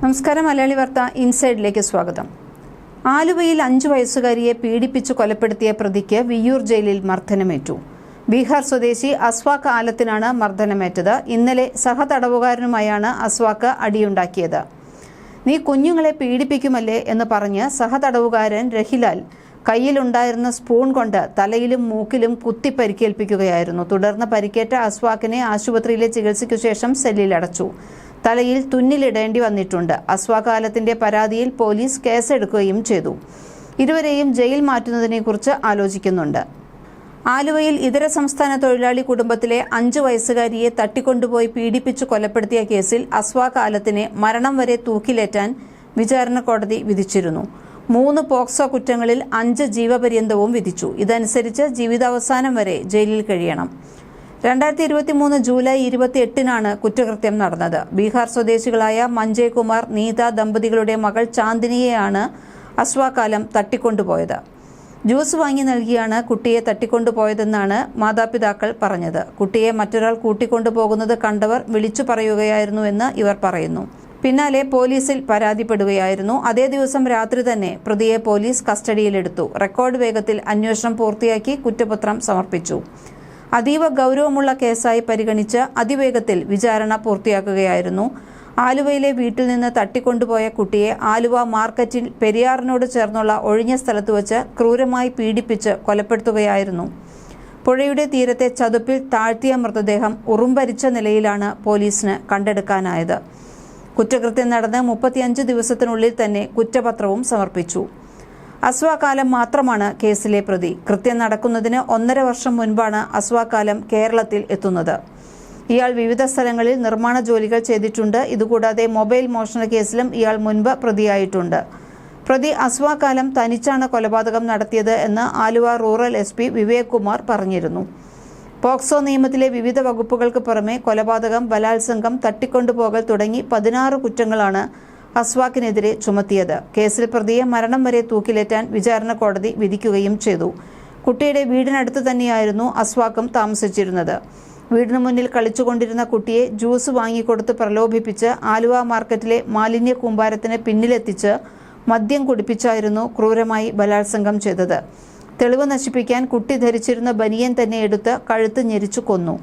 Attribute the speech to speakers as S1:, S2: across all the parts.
S1: നമസ്കാരം മലയാളി വാർത്ത ഇൻസൈഡിലേക്ക് സ്വാഗതം. ആലുവയിൽ അഞ്ചു വയസ്സുകാരിയെ പീഡിപ്പിച്ചു കൊലപ്പെടുത്തിയ പ്രതിക്ക് വിയ്യൂർ ജയിലിൽ മർദ്ദനമേറ്റു. ബീഹാർ സ്വദേശി അസ്വാക്ക് ആലത്തിനാണ് മർദ്ദനമേറ്റത്. ഇന്നലെ സഹതടവുകാരനുമായാണ് അസ്വാക്ക് അടിയുണ്ടാക്കിയത്. നീ കുഞ്ഞുങ്ങളെ പീഡിപ്പിക്കുമല്ലേ എന്ന് പറഞ്ഞ് സഹതടവുകാരൻ രഹിലാൽ കയ്യിലുണ്ടായിരുന്ന സ്പൂൺ കൊണ്ട് തലയിലും മൂക്കിലും കുത്തി പരിക്കേൽപ്പിക്കുകയായിരുന്നു. തുടർന്ന് പരിക്കേറ്റ അസ്വാക്കിനെ ആശുപത്രിയിലെ ചികിത്സയ്ക്കു ശേഷം സെല്ലിലടച്ചു തലയിൽ തുന്നിലിടേണ്ടി വന്നിട്ടുണ്ട്. അസ്വാകാലത്തിന്റെ പരാതിയിൽ പോലീസ് കേസെടുക്കുകയും ചെയ്തു. ഇരുവരെയും ജയിൽ മാറ്റുന്നതിനെക്കുറിച്ച് ആലോചിക്കുന്നുണ്ട്. ആലുവയിൽ ഇതര സംസ്ഥാന തൊഴിലാളി കുടുംബത്തിലെ അഞ്ചു വയസ്സുകാരിയെ തട്ടിക്കൊണ്ടുപോയി പീഡിപ്പിച്ചു കൊലപ്പെടുത്തിയ കേസിൽ അസ്വാകാലത്തിനെ മരണം വരെ തൂക്കിലേറ്റാൻ വിചാരണ കോടതി വിധിച്ചിരുന്നു. മൂന്ന് പോക്സോ കുറ്റങ്ങളിൽ അഞ്ച് ജീവപര്യന്തവും വിധിച്ചു. ഇതനുസരിച്ച് ജീവിതാവസാനം വരെ ജയിലിൽ കഴിയണം. രണ്ടായിരത്തി ഇരുപത്തി മൂന്ന് ജൂലൈ ഇരുപത്തി എട്ടിനാണ് കുറ്റകൃത്യം നടന്നത്. ബീഹാർ സ്വദേശികളായ മഞ്ജയ് കുമാർ നീത ദമ്പതികളുടെ മകൾ ചാന്ദിനിയെയാണ് അസ്വാകാലം തട്ടിക്കൊണ്ടുപോയത്. ജ്യൂസ് വാങ്ങി നൽകിയാണ് കുട്ടിയെ തട്ടിക്കൊണ്ടുപോയതെന്നാണ് മാതാപിതാക്കൾ പറഞ്ഞത്. കുട്ടിയെ മറ്റൊരാൾ കൂട്ടിക്കൊണ്ടുപോകുന്നത് കണ്ടവർ വിളിച്ചു പറയുകയായിരുന്നുവെന്ന് ഇവർ പറയുന്നു. പിന്നാലെ പോലീസിൽ പരാതിപ്പെടുകയായിരുന്നു. അതേ ദിവസം രാത്രി തന്നെ പ്രതിയെ പോലീസ് കസ്റ്റഡിയിലെടുത്തു. റെക്കോർഡ് വേഗത്തിൽ അന്വേഷണം പൂർത്തിയാക്കി കുറ്റപത്രം സമർപ്പിച്ചു. അതീവ ഗൗരവമുള്ള കേസായി പരിഗണിച്ച് അതിവേഗത്തിൽ വിചാരണ പൂർത്തിയാക്കുകയായിരുന്നു. ആലുവയിലെ വീട്ടിൽ നിന്ന് തട്ടിക്കൊണ്ടുപോയ കുട്ടിയെ ആലുവ മാർക്കറ്റിൽ പെരിയാറിനോട് ചേർന്നുള്ള ഒഴിഞ്ഞ സ്ഥലത്ത് വച്ച് ക്രൂരമായി പീഡിപ്പിച്ച് കൊലപ്പെടുത്തുകയായിരുന്നു. പുഴയുടെ തീരത്തെ ചതുപ്പിൽ താഴ്ത്തിയ മൃതദേഹം ഉറുമ്പരിച്ച നിലയിലാണ് പോലീസിന് കണ്ടെടുക്കാനായത്. കുറ്റകൃത്യം നടന്ന് മുപ്പത്തിയഞ്ച് ദിവസത്തിനുള്ളിൽ തന്നെ കുറ്റപത്രവും സമർപ്പിച്ചു. അസ്വാകാലം മാത്രമാണ് കേസിലെ പ്രതി. കൃത്യം നടക്കുന്നതിന് ഒന്നര വർഷം മുൻപാണ് അസ്വാകാലം കേരളത്തിൽ എത്തുന്നത്. ഇയാൾ വിവിധ സ്ഥലങ്ങളിൽ നിർമ്മാണ ജോലികൾ ചെയ്തിട്ടുണ്ട്. ഇതുകൂടാതെ മൊബൈൽ മോഷണ കേസിലും ഇയാൾ മുൻപ് പ്രതിയായിട്ടുണ്ട്. പ്രതി അസ്വാകാലം തനിച്ചാണ് കൊലപാതകം നടത്തിയത് എന്ന് Aluva rural S P Vivek Kumar പറഞ്ഞിരുന്നു. പോക്സോ നിയമത്തിലെ വിവിധ വകുപ്പുകൾക്ക് പുറമെ കൊലപാതകം ബലാത്സംഗം തട്ടിക്കൊണ്ടുപോകൽ തുടങ്ങി പതിനാറ് കുറ്റങ്ങളാണ് അസ്വാക്കിനെതിരെ ചുമത്തിയത്. കേസിൽ പ്രതിയെ മരണം വരെ തൂക്കിലേറ്റാൻ വിചാരണ കോടതി വിധിക്കുകയും ചെയ്തു. കുട്ടിയുടെ വീടിനടുത്ത് തന്നെയായിരുന്നു അസ്വാക്കും താമസിച്ചിരുന്നത്. വീടിനു മുന്നിൽ കളിച്ചുകൊണ്ടിരുന്ന കുട്ടിയെ ജ്യൂസ് വാങ്ങിക്കൊടുത്ത് പ്രലോഭിപ്പിച്ച് ആലുവ മാർക്കറ്റിലെ മാലിന്യ കൂമ്പാരത്തിന് പിന്നിലെത്തിച്ച് മദ്യം കുടിപ്പിച്ചായിരുന്നു ക്രൂരമായി ബലാത്സംഗം ചെയ്തത്. തെളിവ് നശിപ്പിക്കാൻ കുട്ടി ധരിച്ചിരുന്ന ബനിയൻ തന്നെ എടുത്ത് കഴുത്ത് ഞെരിച്ചു കൊന്നു.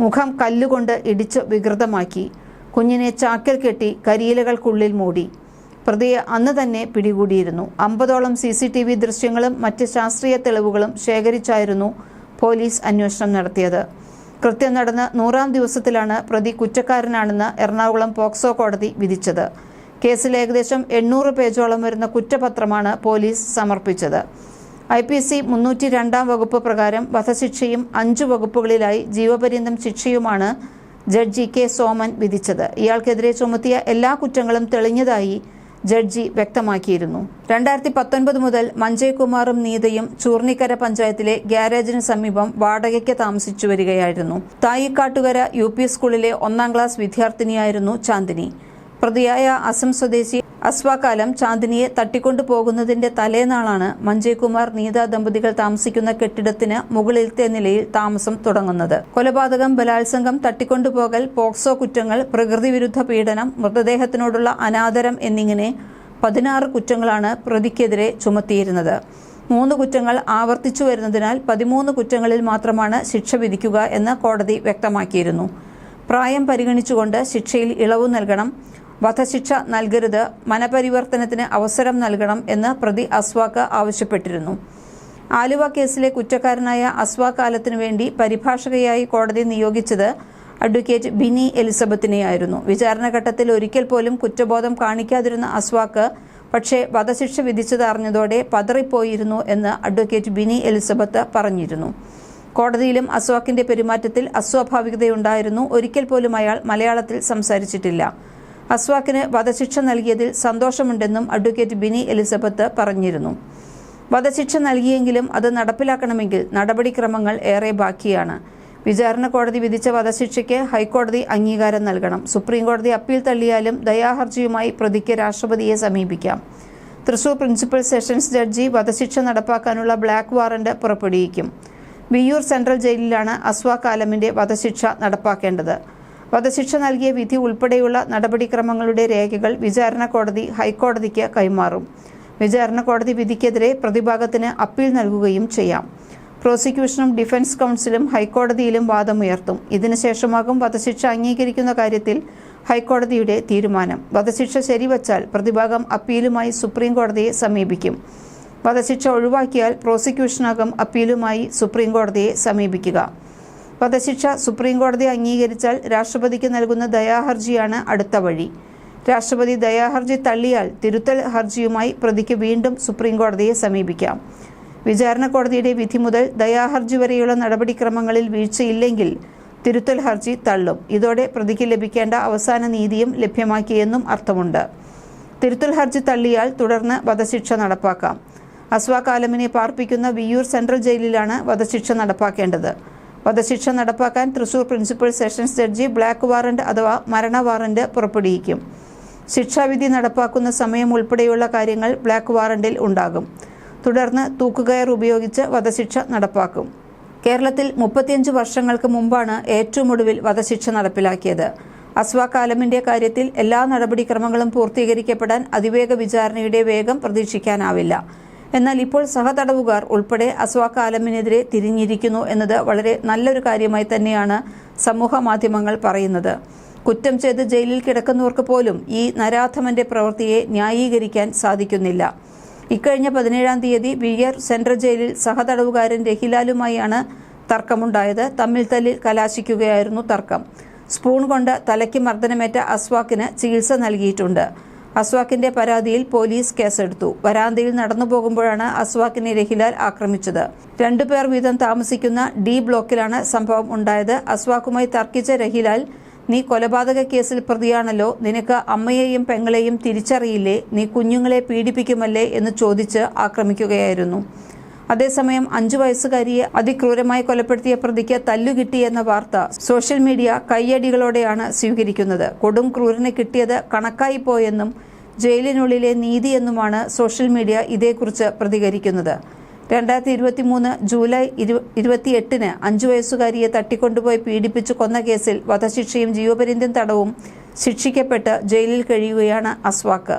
S1: മുഖം കല്ലുകൊണ്ട് ഇടിച്ച് വികൃതമാക്കി. കുഞ്ഞിനെ ചാക്കിൽ കെട്ടി കരിയിലകൾക്കുള്ളിൽ മൂടി. പ്രതിയെ അന്ന് തന്നെ പിടികൂടിയിരുന്നു. അമ്പതോളം സി സി ടി വി ദൃശ്യങ്ങളും മറ്റ് ശാസ്ത്രീയ തെളിവുകളും ശേഖരിച്ചായിരുന്നു പോലീസ് അന്വേഷണം നടത്തിയത്. കൃത്യം നടന്ന നൂറാം ദിവസത്തിലാണ് പ്രതി കുറ്റക്കാരനാണെന്ന് എറണാകുളം പോക്സോ കോടതി വിധിച്ചത്. കേസിൽ ഏകദേശം എണ്ണൂറ് പേജോളം വരുന്ന കുറ്റപത്രമാണ് പോലീസ് സമർപ്പിച്ചത്. ഐ പി സി മുന്നൂറ്റി രണ്ടാം വകുപ്പ് പ്രകാരം വധശിക്ഷയും അഞ്ചു വകുപ്പുകളിലായി ജീവപര്യന്തം ശിക്ഷയുമാണ് ജഡ്ജി കെ സോമൻ വിധിച്ചത്. ഇയാൾക്കെതിരെ ചുമത്തിയ എല്ലാ കുറ്റങ്ങളും തെളിഞ്ഞതായി ജഡ്ജി വ്യക്തമാക്കിയിരുന്നു. രണ്ടായിരത്തി പത്തൊൻപത് മുതൽ മഞ്ജയ് കുമാറും നീതയും ചൂർണിക്കര പഞ്ചായത്തിലെ ഗ്യാരേജിന് സമീപം വാടകയ്ക്ക് താമസിച്ചു വരികയായിരുന്നു. തായിക്കാട്ടുകര യു പി സ്കൂളിലെ ഒന്നാം ക്ലാസ് വിദ്യാർത്ഥിനിയായിരുന്നു ചാന്ദിനി. പ്രതിയായ അസം സ്വദേശി അസ്വാകാലം ചാന്ദിനിയെ തട്ടിക്കൊണ്ടു പോകുന്നതിന്റെ തലേനാളാണ് മഞ്ജയ്കുമാർ നീത ദമ്പതികൾ താമസിക്കുന്ന കെട്ടിടത്തിന് മുകളിലത്തെ നിലയിൽ താമസം തുടങ്ങുന്നത്. കൊലപാതകം ബലാത്സംഗം തട്ടിക്കൊണ്ടുപോകൽ പോക്സോ കുറ്റങ്ങൾ പ്രകൃതിവിരുദ്ധ പീഡനം മൃതദേഹത്തിനോടുള്ള അനാദരം എന്നിങ്ങനെ പതിനാറ് കുറ്റങ്ങളാണ് പ്രതിക്കെതിരെ ചുമത്തിയിരുന്നത്. മൂന്ന് കുറ്റങ്ങൾ ആവർത്തിച്ചു വരുന്നതിനാൽ പതിമൂന്ന് കുറ്റങ്ങളിൽ മാത്രമാണ് ശിക്ഷ വിധിക്കുക എന്ന് കോടതി വ്യക്തമാക്കിയിരുന്നു. പ്രായം പരിഗണിച്ചുകൊണ്ട് ശിക്ഷയിൽ ഇളവ് നൽകണം വധശിക്ഷ നൽകരുത് മനപരിവർത്തനത്തിന് അവസരം നൽകണം എന്ന് പ്രതി അസ്വാക്ക് ആവശ്യപ്പെട്ടിരുന്നു. ആലുവ കേസിലെ കുറ്റക്കാരനായ അസ്വാക്കാലത്തിനു വേണ്ടി പരിഭാഷകയായി കോടതി നിയോഗിച്ചത് അഡ്വക്കേറ്റ് ബിനി എലിസബത്തിനെയായിരുന്നു. വിചാരണഘട്ടത്തിൽ ഒരിക്കൽ പോലും കുറ്റബോധം കാണിക്കാതിരുന്ന അസ്വാക്ക് പക്ഷേ വധശിക്ഷ വിധിച്ചത് അറിഞ്ഞതോടെ പതറിപ്പോയിരുന്നു എന്ന് അഡ്വക്കേറ്റ് ബിനി എലിസബത്ത് പറഞ്ഞിരുന്നു. കോടതിയിലും അസ്വാക്കിന്റെ പെരുമാറ്റത്തിൽ അസ്വാഭാവികതയുണ്ടായിരുന്നു. ഒരിക്കൽ പോലും അയാൾ മലയാളത്തിൽ സംസാരിച്ചിട്ടില്ല. അസ്വാക്കിന് വധശിക്ഷ നൽകിയതിൽ സന്തോഷമുണ്ടെന്നും അഡ്വക്കേറ്റ് ബിനി എലിസബത്ത് പറഞ്ഞിരുന്നു. വധശിക്ഷ നൽകിയെങ്കിലും അത് നടപ്പിലാക്കണമെങ്കിൽ നടപടിക്രമങ്ങൾ ഏറെ ബാക്കിയാണ്. വിചാരണ കോടതി വിധിച്ച വധശിക്ഷയ്ക്ക് ഹൈക്കോടതി അംഗീകാരം നൽകണം. സുപ്രീം കോടതി അപ്പീൽ തള്ളിയാലും ദയാഹർജിയുമായി പ്രതിക്ക് രാഷ്ട്രപതിയെ സമീപിക്കാം. തൃശൂർ പ്രിൻസിപ്പൽ സെഷൻസ് ജഡ്ജി വധശിക്ഷ നടപ്പാക്കാനുള്ള ബ്ലാക്ക് വാറന്റ് പുറപ്പെടുവിക്കും. വിയ്യൂർ സെൻട്രൽ ജയിലിലാണ് അസ്വാഖ് ആലമിന്റെ വധശിക്ഷ നടപ്പാക്കേണ്ടത്. വധശിക്ഷ നൽകിയ വിധി ഉൾപ്പെടെയുള്ള നടപടിക്രമങ്ങളുടെ രേഖകൾ വിചാരണ കോടതി ഹൈക്കോടതിക്ക് കൈമാറും. വിചാരണ കോടതി വിധിക്കെതിരെ പ്രതിഭാഗത്തിന് അപ്പീൽ നൽകുകയും ചെയ്യാം. പ്രോസിക്യൂഷനും ഡിഫൻസ് കൗൺസിലും ഹൈക്കോടതിയിലും വാദമുയർത്തും. ഇതിനുശേഷമാകും വധശിക്ഷ അംഗീകരിക്കുന്ന കാര്യത്തിൽ ഹൈക്കോടതിയുടെ തീരുമാനം. വധശിക്ഷ ശരിവച്ചാൽ പ്രതിഭാഗം അപ്പീലുമായി സുപ്രീം കോടതിയെ സമീപിക്കും. വധശിക്ഷ ഒഴിവാക്കിയാൽ പ്രോസിക്യൂഷനാകും അപ്പീലുമായി സുപ്രീം കോടതിയെ സമീപിക്കുക. വധശിക്ഷ സുപ്രീംകോടതി അംഗീകരിച്ചാൽ രാഷ്ട്രപതിക്ക് നൽകുന്ന ദയാഹർജിയാണ് അടുത്ത വഴി. രാഷ്ട്രപതി ദയാഹർജി തള്ളിയാൽ തിരുത്തൽ ഹർജിയുമായി പ്രതിക്ക് വീണ്ടും സുപ്രീംകോടതിയെ സമീപിക്കാം. വിചാരണ കോടതിയുടെ വിധി മുതൽ ദയാഹർജി വരെയുള്ള നടപടിക്രമങ്ങളിൽ വീഴ്ചയില്ലെങ്കിൽ തിരുത്തൽ ഹർജി തള്ളും. ഇതോടെ പ്രതിക്ക് ലഭിക്കേണ്ട അവസാന നീതിയും ലഭ്യമാക്കിയെന്നും അർത്ഥമുണ്ട്. തിരുത്തൽ ഹർജി തള്ളിയാൽ തുടർന്ന് വധശിക്ഷ നടപ്പാക്കാം. അസ്വാഖ് ആലമിനെ പാർപ്പിക്കുന്ന വിയൂർ സെൻട്രൽ ജയിലിലാണ് വധശിക്ഷ നടപ്പാക്കേണ്ടത്. വധശിക്ഷ നടപ്പാക്കാൻ Thrissur principal sessions judge black warrant അഥവാ മരണ വാറന്റ് പുറപ്പെടുവിക്കും. ശിക്ഷാവിധി നടപ്പാക്കുന്ന സമയം ഉൾപ്പെടെയുള്ള കാര്യങ്ങൾ ബ്ലാക്ക് വാറന്റിൽ ഉണ്ടാകും. തുടർന്ന് തൂക്കുകയർ ഉപയോഗിച്ച് വധശിക്ഷ നടപ്പാക്കും. കേരളത്തിൽ മുപ്പത്തിയഞ്ച് വർഷങ്ങൾക്ക് മുമ്പാണ് ഏറ്റവും ഒടുവിൽ വധശിക്ഷ നടപ്പിലാക്കിയത്. ആലമിന്റെ കാര്യത്തിൽ എല്ലാ നടപടിക്രമങ്ങളും പൂർത്തീകരിക്കപ്പെടാൻ അതിവേഗ വിചാരണയുടെ വേഗം പ്രതീക്ഷിക്കാനാവില്ല. എന്നാൽ ഇപ്പോൾ സഹതടവുകാർ ഉൾപ്പെടെ അസ്വാഖ് ആലമിനെതിരെ തിരിഞ്ഞിരിക്കുന്നു എന്നത് വളരെ നല്ലൊരു കാര്യമായി തന്നെയാണ് സമൂഹ മാധ്യമങ്ങൾ പറയുന്നത്. കുറ്റം ചെയ്ത് ജയിലിൽ കിടക്കുന്നവർക്ക് പോലും ഈ നരാധമന്റെ പ്രവൃത്തിയെ ന്യായീകരിക്കാൻ സാധിക്കുന്നില്ല. ഇക്കഴിഞ്ഞ പതിനേഴാം തീയതി വിയർ സെൻട്രൽ ജയിലിൽ സഹതടവുകാരൻ രഹിലാലുമായാണ് തർക്കമുണ്ടായത്. തമ്മിൽ തല്ലിൽ കലാശിക്കുകയായിരുന്നു തർക്കം. സ്പൂൺ കൊണ്ട് തലയ്ക്ക് മർദ്ദനമേറ്റ അസ്വാക്കിന് ചികിത്സ നൽകിയിട്ടുണ്ട്. അസ്വാക്കിന്റെ പരാതിയിൽ പോലീസ് കേസെടുത്തു. വരാന്തയിൽ നടന്നു പോകുമ്പോഴാണ് അസ്വാക്കിനെ രഹിലാൽ ആക്രമിച്ചത്. രണ്ടുപേർ വീതം താമസിക്കുന്ന ഡി ബ്ലോക്കിലാണ് സംഭവം ഉണ്ടായത്. അസ്വാക്കുമായി തർക്കിച്ച രഹിലാൽ നീ കൊലപാതക കേസിൽ പ്രതിയാണല്ലോ. നിനക്ക് അമ്മയെയും പെങ്ങളെയും തിരിച്ചറിയില്ലേ? നീ കുഞ്ഞുങ്ങളെ പീഡിപ്പിക്കുമല്ലേ? എന്ന് ചോദിച്ച് ആക്രമിക്കുകയായിരുന്നു. അതേസമയം അഞ്ചു വയസ്സുകാരിയെ അതിക്രൂരമായി കൊലപ്പെടുത്തിയ പ്രതിക്ക് തല്ലു കിട്ടിയെന്ന വാർത്ത സോഷ്യൽ മീഡിയ കയ്യടികളോടെയാണ് സ്വീകരിക്കുന്നത്. കൊടും ക്രൂരന് കിട്ടിയത് കണക്കായി പോയെന്നും ജയിലിനുള്ളിലെ നീതി എന്നുമാണ് സോഷ്യൽ മീഡിയ ഇതേക്കുറിച്ച് പ്രതികരിക്കുന്നത്. രണ്ടായിരത്തി ഇരുപത്തി മൂന്ന് ജൂലൈ ഇരു ഇരുപത്തിയെട്ടിന് അഞ്ചു വയസ്സുകാരിയെ തട്ടിക്കൊണ്ടുപോയി പീഡിപ്പിച്ചു കൊന്ന കേസിൽ വധശിക്ഷയും ജീവപര്യന്തം തടവും ശിക്ഷിക്കപ്പെട്ട് ജയിലിൽ കഴിയുകയാണ് അസ്വാക്ക്.